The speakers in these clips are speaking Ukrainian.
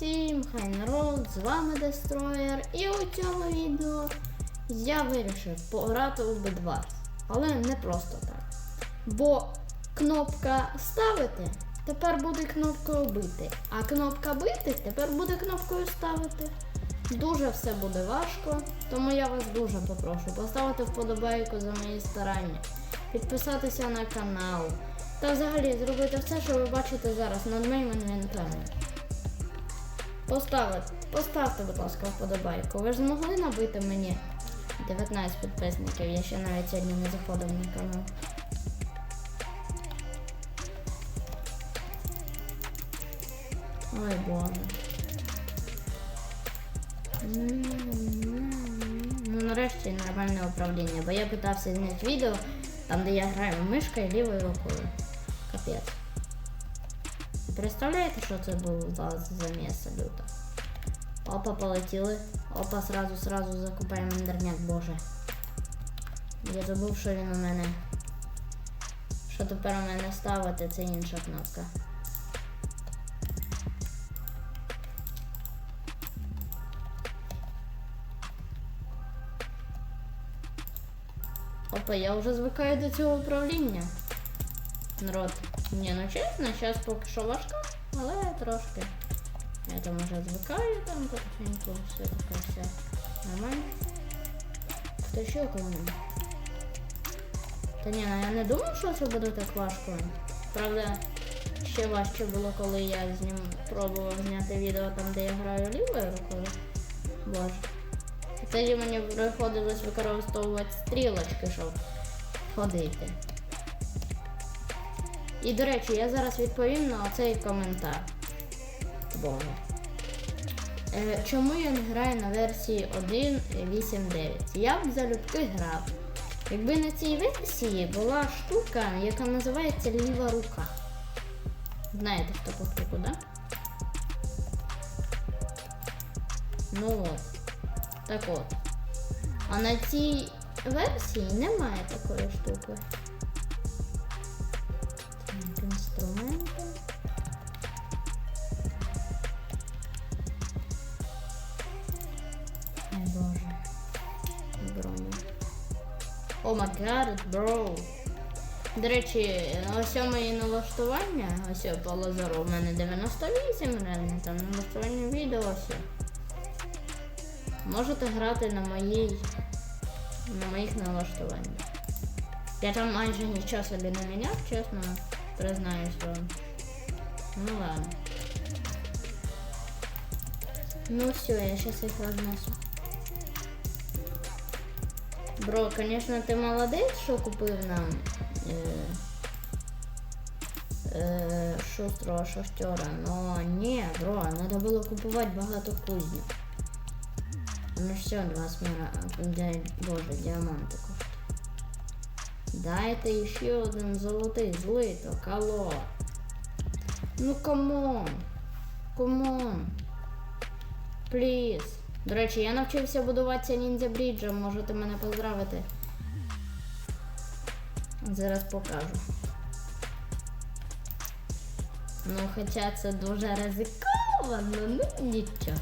всім, хай народ, з вами Дестроєр. І у цьому відео я вирішив пограти у Bedwars. Але не просто так. Бо кнопка ставити тепер буде кнопкою бити. А кнопка бити тепер буде кнопкою ставити. Дуже все буде важко, тому я вас дуже попрошу поставити вподобайку за мої старання, підписатися на канал та взагалі зробити все, що ви бачите зараз над моїм інвентарем. Поставити, поставте, будь ласка, вподобайку. Ви ж змогли набити мені 19 підписників, я ще навіть сьогодні не заходив на канал. Ой, боже. Ну, нарешті нормальне управління, бо я питався зняти відео, там де я граю мишкою лівою рукою. Капець. Представляєте, що це був за заміс салюта? Опа, полетіли. Опа, сразу, сразу закупаємо ендерняк, боже. Я забув, що він у мене. Що тепер у мене ставити, це інша кнопка. Опа, я вже звикаю до цього управління. Народ. Ні, ну чесно, зараз поки що важко, але трошки. Я там уже звикаю там потихеньку, все таке все нормально. Хто ще кому? Та ні, ну я не думав, що це буде так важко. Правда, ще важче було, коли я з ним пробував зняти відео там, де я граю лівою рукою. Боже. Тоді мені приходилось використовувати стрілочки, щоб ходити. І, до речі, я зараз відповім на цей коментар. Боже. Е, чому я не граю на версії 1.8.9? Я б залюбки грав. Якби на цій версії була штука, яка називається ліва рука. Знаєте, що таку штуку, да? Ну от. Так от. А на цій версії немає такої штуки. Май гад, бро. До речі, ось мої налаштування, ось по лазеру у мене 98 реально, там налаштування відео ось. Можете грати на моїй на моїх налаштуваннях. Я там майже нічого собі не міняв, чесно, признаюсь вам. Ну ладно. Ну все, я сейчас их разнесу. Бро, конечно, ти молодець, що купив нам е, е, шустрого шахтера, но ні, бро, треба було купувати багато кузнів. Ну все, два смира, боже, діаманти коштує. Дайте ще один золотий злиток, алло. Ну камон. Камон. Пліз. До речі, я навчився будуватися ніндзя бріджем, можете мене поздравити. Зараз покажу. Ну, хоча це дуже ризиковано, ну нічого.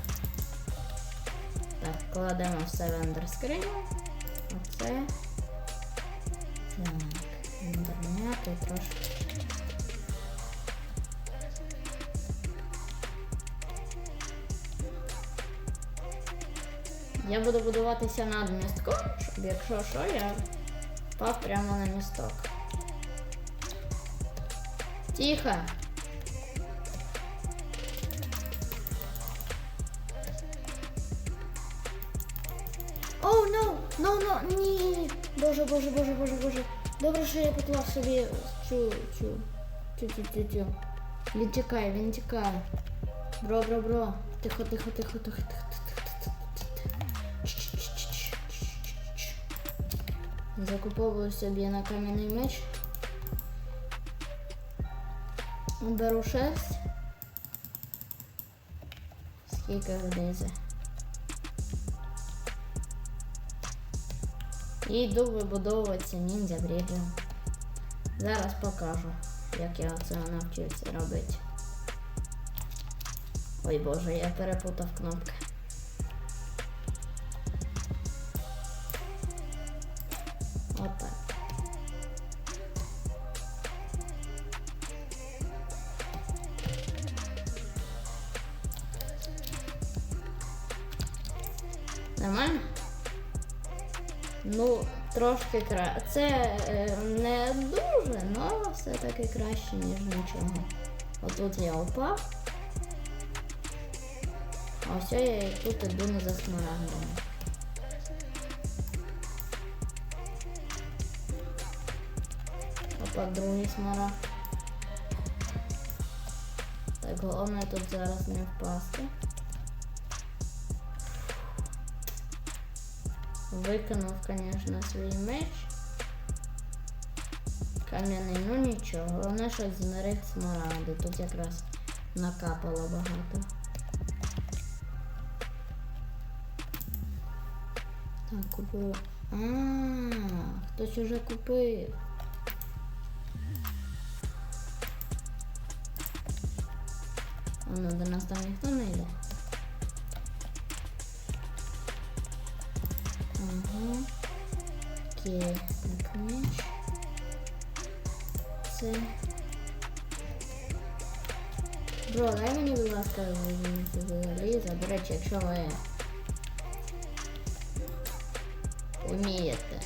Так, кладемо все в ендерскриню. Оце. Так, ендерняти трошки. Я буду будуватися над містком, щоб якщо що, я впав прямо на місток. Тихо! Оу, no, no, no, ні. Боже, боже, боже, боже, боже. Добре, що я поклав собі цю, цю, цю, цю, цю, цю. Він тікає, він тікає. Бро, бро, бро. Тихо, тихо, тихо, тихо, тихо, Закуповую собі на кам'яний меч. Беру шерсть. Скільки влізе. І йду вибудовуватися ніндзя бріджем. Зараз покажу, як я це навчився робити. Ой боже, я перепутав кнопки. Нормально? Ну, трошки краще. Це е, не дуже, але все-таки краще, ніж нічого. Отут я упав. А ось я тут іду не за смарагдами. Опа, другий смарагд. Так, головне тут зараз не впасти. Викинув, звісно, свій меч. Кам'яний, ну нічого. Головне, що змерить смарагди. Тут якраз накапало багато. Так, купив. А, хтось уже купив. А ну, до нас там ніхто не йде. Так, меч. Це. Бро, дай мені, будь ласка, заліза. До речі, якщо ви вмієте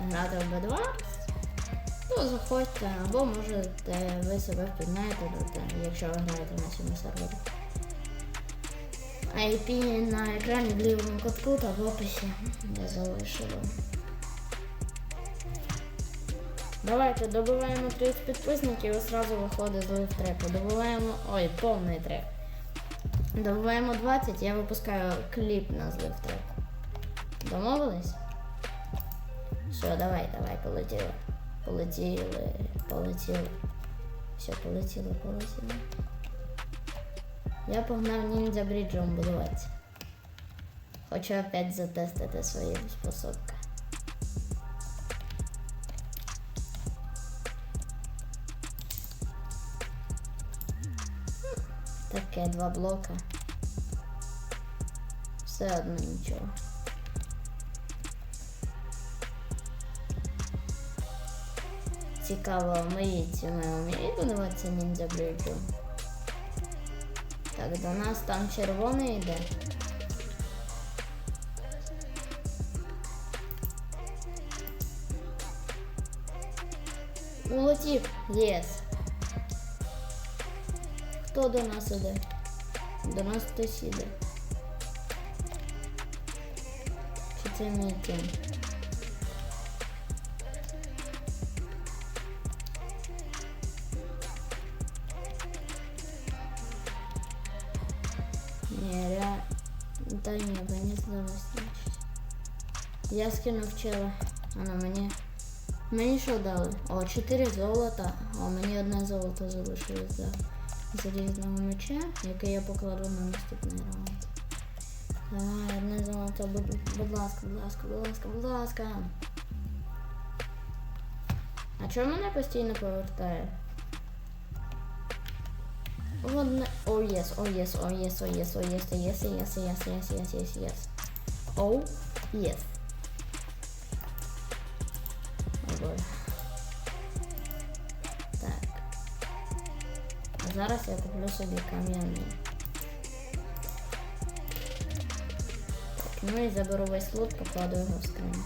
грати в Bed Wars, то заходьте, або можете ви себе впізнаєте, якщо ви граєте на цьому сервері. IP на екрані в лівому кутку та в описі я залишу вам. Давайте добиваємо 30 підписників і одразу виходить з лив треку. Добиваємо. Ой, повний трек. Добиваємо 20, я випускаю кліп на злив треку. Домовились? Все, давай, давай, полетіли. Полетіли, полетіли. Все, полетіли, полетіли. Я погнав ніндзя бріджом будувати. Хочу опять затестити свої способки. Таке два блока. Все одно нічого. Цікаво, мої ціни вміють будуватися ніндзя бріджу. Так, до нас там червоний йде. Улетів. Єс. Хто до нас іде? До нас хтось іде. Чи це мій тім? Не, ре... Да не, здалось. Я скинув чела. Воно мені. Мені що дали? О, 4 золота. А мені одне золото залишилось за залізного меча, яке я покладу на наступний раунд. Давай, одне золото, будь, ласка, будь ласка, будь ласка, будь ласка. А чого мене постійно повертає? Одне. О, єс, о, єс, о, єс, о, єс, о, єс, о, єс, єс, єс, єс, о, єс, єс, єс. О, єс. Зараз я куплю собі кам'яний. Ну і заберу весь лут, покладу його в скриню.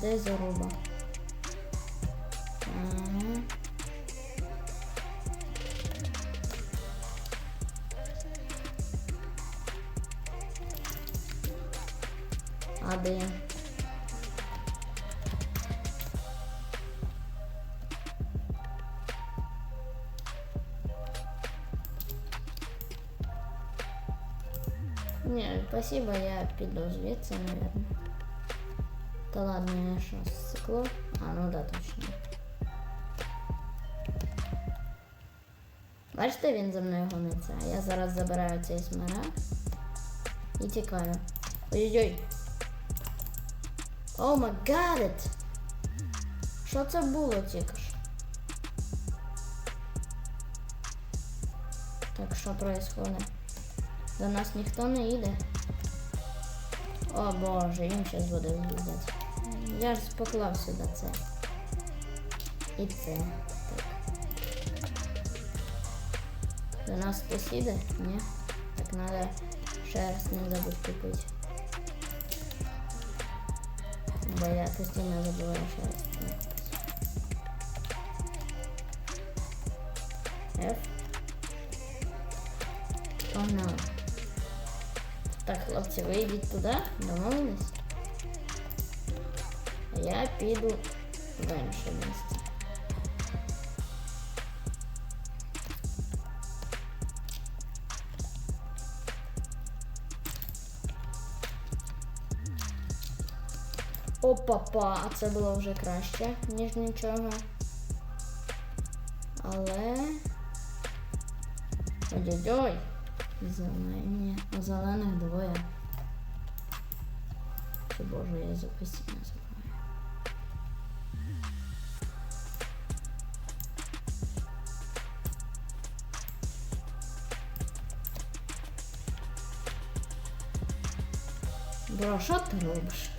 Де заруба? Не, спасибо, я піду звідси, наверное. Та ладно, я що, стекло? А, ну да, точно. Бачите, він за мною гониться. А я зараз забираю цей смарагд і тікаю. Ой-ой-ой. О май гад! Що це було тільки що? Так, що происходит? До нас ніхто не йде. О боже, він зараз буде їздити. Я ж поклав сюди це. І це. Так. До нас хтось їде? Ні? Так треба ще раз не забудь купити. Бо я постійно забуваю ще раз. не купити. Так, хлопці, ви йдіть туди, домовились? Я піду в інше місце. Опа-па, а це було вже краще, ніж нічого. Але. Ой-ой-ой. Зелені. А зелених двоє. Чи боже, я за постійно забуваю. Бро, що ти робиш?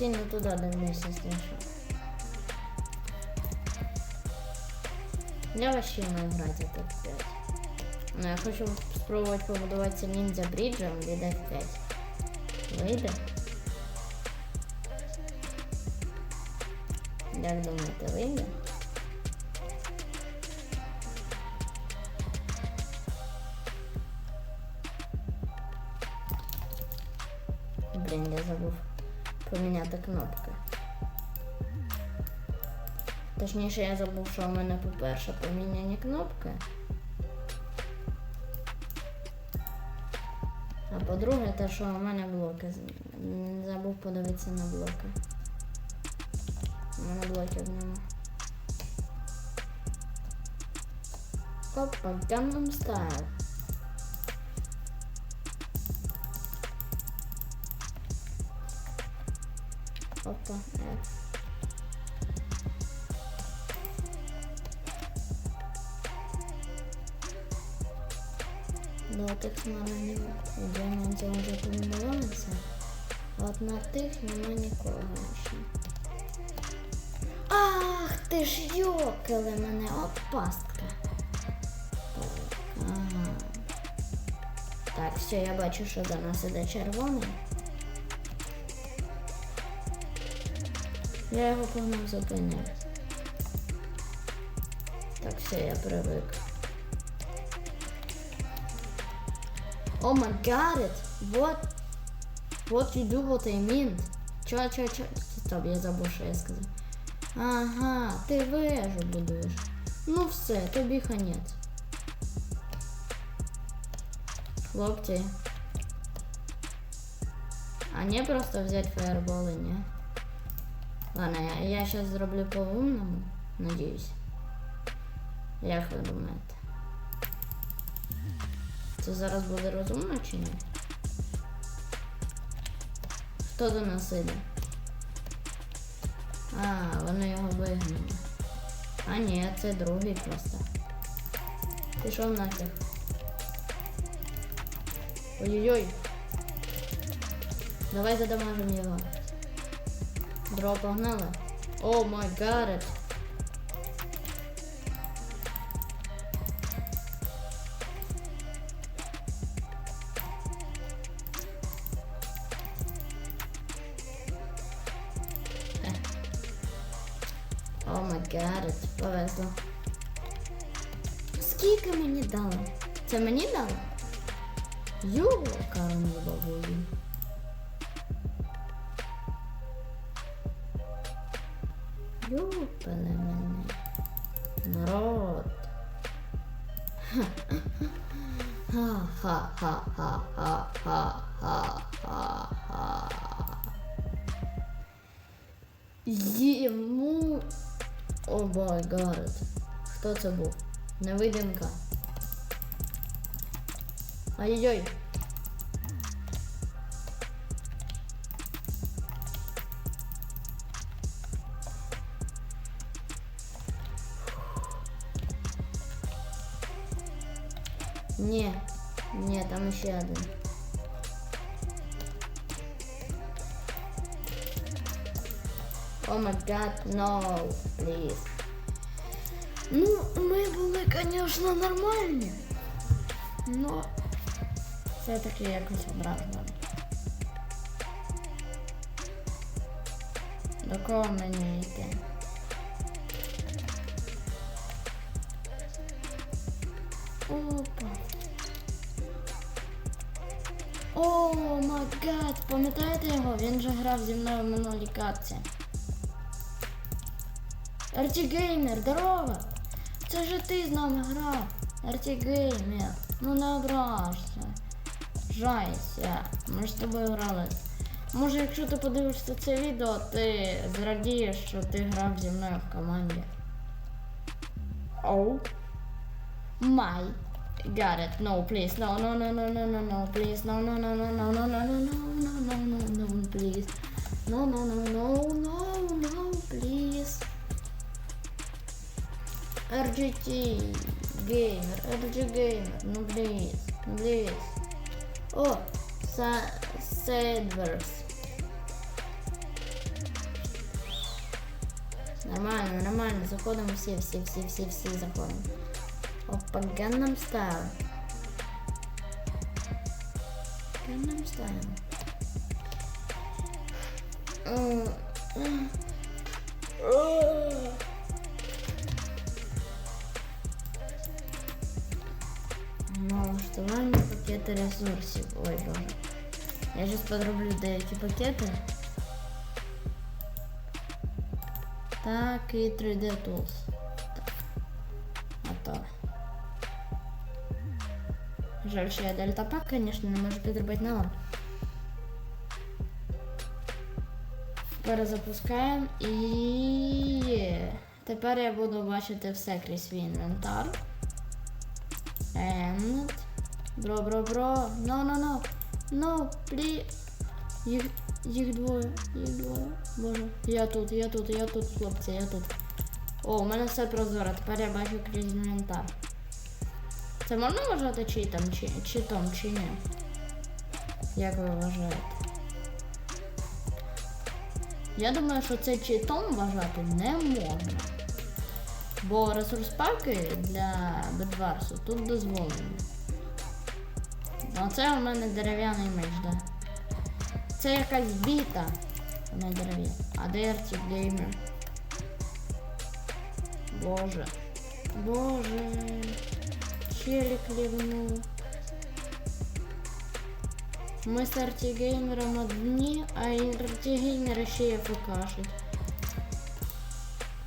Ну, я постійно туди дивлюся слышу. Я вообще не грати тут 5. Ну, я хочу спробувати побудуватися ніндзя бріджем від F5. Вийде? Як думаєте, вийде? Блін, я забув поміняти кнопки. Точніше, я забув, що у мене, по-перше, поміняні кнопки. А по-друге, те, що у мене блоки. Забув подивитися на блоки. У мене блоків нема. Опа, Gangnam Style. Опа, F. До тих смарагдів діамантів вже побудувалися, а от на тих нема нікого ще. Ах, ти ж йокали мене, от пастка. Так, ага. Так, все, я бачу, що до нас іде червоний. Я його погнав зупинив. Так, все, я привик. My god it! What? What you do, what I mean? Чо, чо, чо? Стоп, я забув, що я сказав. Ага, ти вежу будуєш. Ну все, тобі ханець. Хлопці. А не просто взять фаерболи, не? Ладно, я, я сейчас зроблю по-умному, надіюсь. Як ви думаєте? Це зараз буде розумно чи ні? Хто до нас іде? А, вони його вигнали. А ні, це другий просто. Пішов нафіг. Ой-ой-ой. Давай задамажимо його. Дро погнали. О май гад. Ха-ха-ха-ха-ха-ха-ха. Йому О бой, гад. Хто це був? Невидимка. Ай-яй. ще один. О май гад, no, please. Ну, ми були, звісно, нормальні. Но все-таки якось образно. До кого мені йти? Опа. О, май гад, пам'ятаєте його? Він же грав зі мною в минулій катці. Арті Геймер, здорово! Це ж ти з нами грав. Арті Геймер, ну не ображся. Жайся, ми ж з тобою грали. Може, якщо ти подивишся це відео, ти зрадієш, що ти грав зі мною в команді. Оу. My got it. No, please. No, no, no, no, no, no, no, please. No, no, no, no, no, no, no, no, no, no, no, no, no, please. No, no, no, no, no, no, please. RGT Gamer, RG Gamer, ну please, please. О, Sa- Sadverse. Нормально, нормально, заходимо всі, всі, всі, всі, всі заходимо. по Gangnam Style. Gangnam Style. Мало что вам пакеты ресурсов. Ой, боже. Я сейчас подрублю да эти пакеты. Так, и 3D Tools. Жаль, що я дельтапак, звісно, не можу підробити на лам. Перезапускаємо і. Тепер я буду бачити все крізь свій інвентар. And... Бро, бро, бро. No, no, no. No, please. Їх, їх двоє, їх двоє. Боже. Я тут, я тут, я тут, хлопці, я тут. О, у мене все прозоро, тепер я бачу крізь інвентар. Це можна вважати читом, чи, читом, чи ні? Як ви вважаєте? Я думаю, що це читом вважати не можна. Бо ресурс паки для Бедварсу тут дозволені. А це у мене дерев'яний меч, да. Це якась біта. а Не дерев'яна. А де Артік Геймер? Боже. Боже. Челік лівнув. Ми з Арті Геймером одні, а артігеймер ще й АФКшить.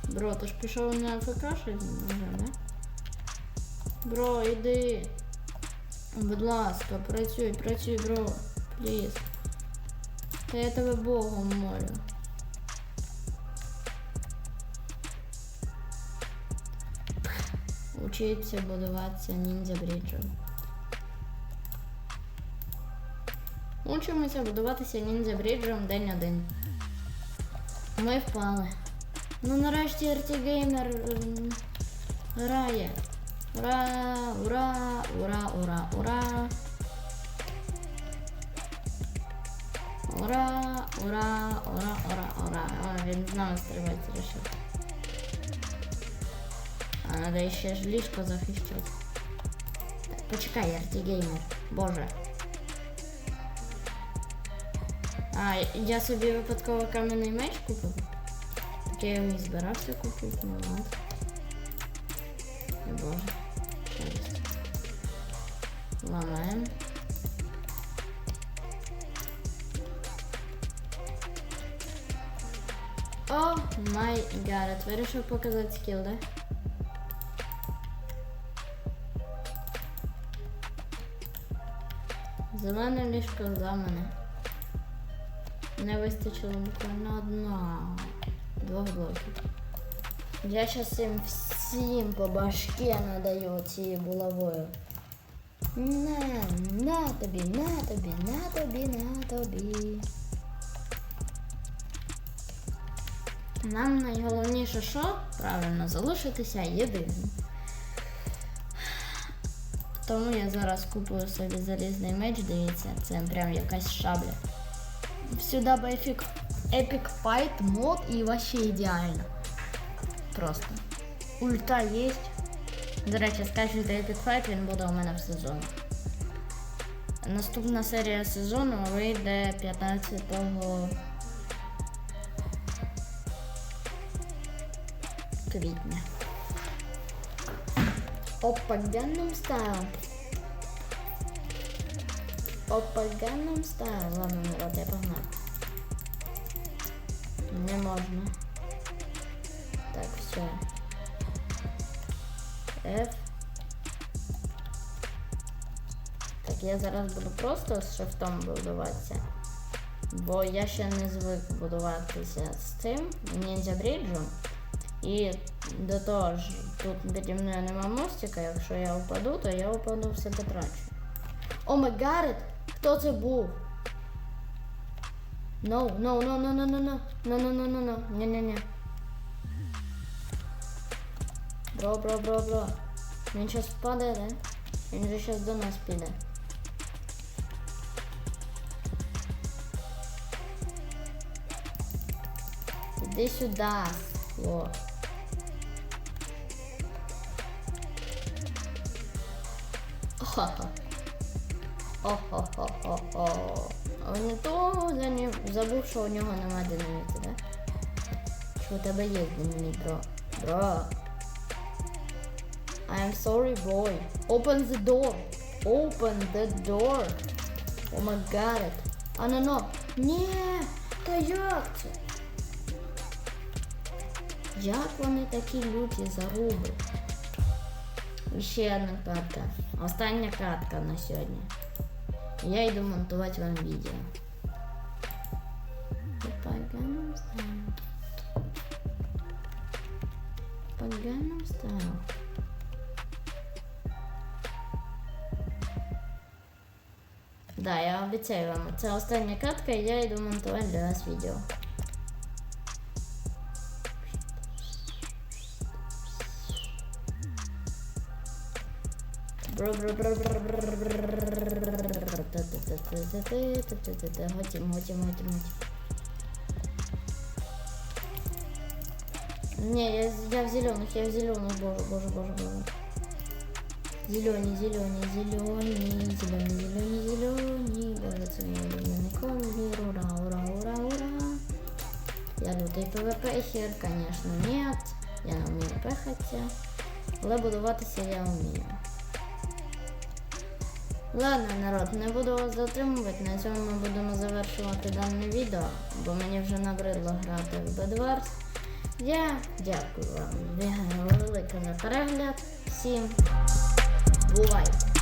Бро, ти ж пішов на АФКшить вже, не? Бро, іди. Будь ласка, працюй, працюй, бро. Пліз. Та я тебе Богом молю. вчиться будуватися ніндзя бріджем. Учимося будуватися ніндзя бріджем день один. Ми впали. Ну нарешті RT-геймер грає. Ура, ура, ура, ура, ура. Ура, ура, ура, ура, ура. А, він з нами стрибати вирішив. А надо ще ж ліжко. Так, почекай, Gamer. Боже. А, я собі випадково кам'яний меч купив. Так я його і збирався купити, ну ладно. Боже. Ламаємо. О май гад, вирішив показати скіл, да? Зелене ліжко за мене. Не вистачило буквально одного. Двох блоків. Я щас їм всім по башке надаю цією булавою. На, на тобі, на тобі, на тобі, на тобі. Нам найголовніше, що правильно залишитися єдиним. Тому я зараз купую собі залізний меч, дивіться, це прям якась шабля. Сюди би Epic, Fight мод і вообще ідеально. Просто. Ульта є. До речі, скачуйте Epic Fight, він буде у мене в сезоні. Наступна серія сезону вийде 15 квітня. Опа, Gangnam Style. Опа, Gangnam Style. Ладно, ну вот я погнал. Не можна. Так, все. F. Так, я зараз буду просто з шифтом будуватися. Бо я ще не звик будуватися з цим ніндзя бріджем. І до того ж, тут піді мною нема мостика, якщо я впаду, то я впаду все потрачу. О май гарет! Хто це був? No, no, no, no, no, no, no, no, no, no, no, no, ні, ні, ні. Бро, бро, бро, бро. Він щас впаде, да? Він же щас до нас піде. Іди сюди. О. Ха-ха. О-хо-хо-хо-хо. Не то забув, що у нього нема динаміту, да? Що у тебе є динаміт, бро? Бро. I am sorry, boy. Open the door. Open the door. Oh my god. А ну ну. Ні, та як це? Як вони такі люті заруби? Ще одна катка. Остання катка на сьогодні. Я йду монтувати вам відео. По Gangnam Style. По Gangnam Style. Да, я обіцяю вам. Це остання катка, і я йду монтувати для вас відео. Готім, готім, готім, готім. Не, я, я в зеленых, я в зеленых, боже, боже, боже, боже. Зеленый, зеленый, зеленый, зеленый, зеленый, зеленый. Боже, це мій улюблений колір. Ура, ура, ура, ура. Я лютий ПВП-хер, конечно, нет. Я не вмію пехатися. Але будуватися я вмію. Ладно, народ, не буду вас затримувати. На цьому ми будемо завершувати дане відео, бо мені вже набридло грати в Bedwars. Я дякую вам велике за перегляд. Всім бувайте!